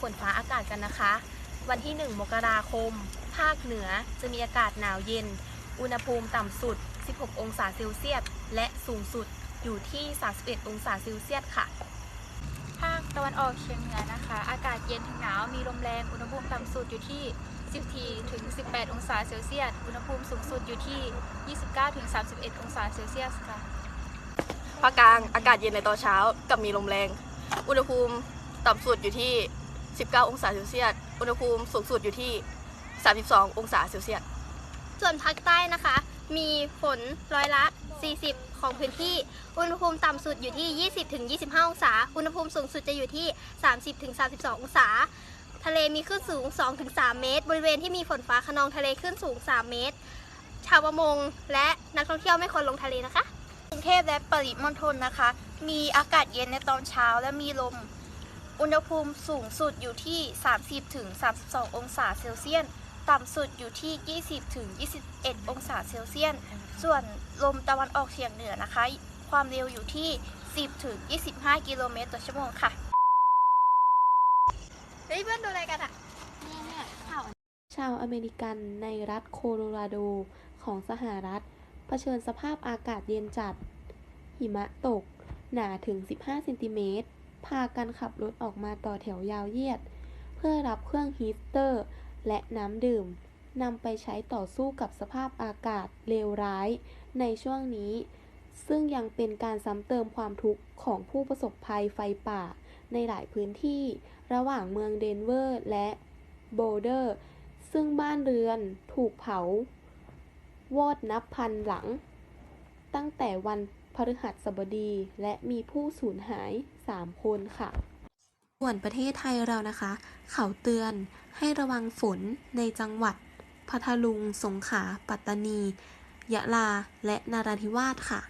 ฝนฟ้าอากาศกันนะคะ วันที่ 1 มกราคม ภาคเหนือจะมีอากาศหนาวเย็น อุณหภูมิต่ำสุด 16 องศาเซลเซียส และสูงสุดอยู่ที่ 31 องศาเซลเซียสค่ะ ภาคตะวันออกเฉียงเหนือนะคะ อากาศเย็นถึงหนาว มีลมแรง อุณหภูมิต่ำสุดอยู่ที่ 14 ถึง 18 องศาเซลเซียส อุณหภูมิสูงสุดอยู่ที่ 29 ถึง 31 องศาเซลเซียสค่ะภาคกลางอากาศเย็นในตอนเช้ากับมีลมแรง อุณหภูมิต่ำสุดอยู่ที่ 19 องศาเซลเซียส อุณหภูมิสูงสุดอยู่ที่ 32 องศาเซลเซียส ส่วนภาคใต้นะคะ มีฝนร้อยละ 40 ของพื้นที่ อุณหภูมิต่ำสุดอยู่ที่ 20ถึง25 องศา อุณหภูมิสูงสุดจะอยู่ที่ 30ถึง32 องศา ทะเลมีคลื่นสูง2ถึง3เมตร บริเวณที่มีฝนฟ้าขนองทะเลคลื่นสูง 3 เมตร ชาวประมงและนักท่องเที่ยวไม่ควรลงทะเลนะคะ กรุงเทพและปริมณฑลนะคะ มีอากาศเย็นในตอนเช้าและมีลม อุณหภูมิสูงสุดอยู่ที่ 30-32 องศาเซลเซียส ต่ำสุดอยู่ที่ 20-21 องศาเซลเซียส ส่วนลมตะวันออกเฉียงเหนือนะคะ ความเร็วอยู่ที่ 10-25 กิโลเมตรต่อชั่วโมงค่ะ เฮ้ยเพื่อนดูอะไรกันอะชาวอเมริกันในรัฐโคโลราโดของสหรัฐ เผชิญสภาพอากาศเย็นจัด หิมะตก หนาถึง 15เซนติเมตร พากันขับรถออกมาต่อแถวยาวเยียด เพื่อรับเครื่องฮีเตอร์ และน้ำดื่มนำไปใช้ต่อสู้กับสภาพอากาศเลวร้าย ในช่วงนี้ ซึ่งยังเป็นการซ้ำเติมความทุกข์ของผู้ประสบภัยไฟป่า ในหลายพื้นที่ ระหว่างเมืองเดนเวอร์และโบลเดอร์ ซึ่งบ้านเรือนถูกเผา วอดนับพันหลัง ตั้งแต่วันพฤหัสบดีและมีผู้สูญหาย 3 คนค่ะ ส่วนประเทศไทยเรานะคะ เขาเตือนให้ระวังฝนในจังหวัดพัทลุง สงขลา ปัตตานี ยะลา และนาราธิวาสค่ะ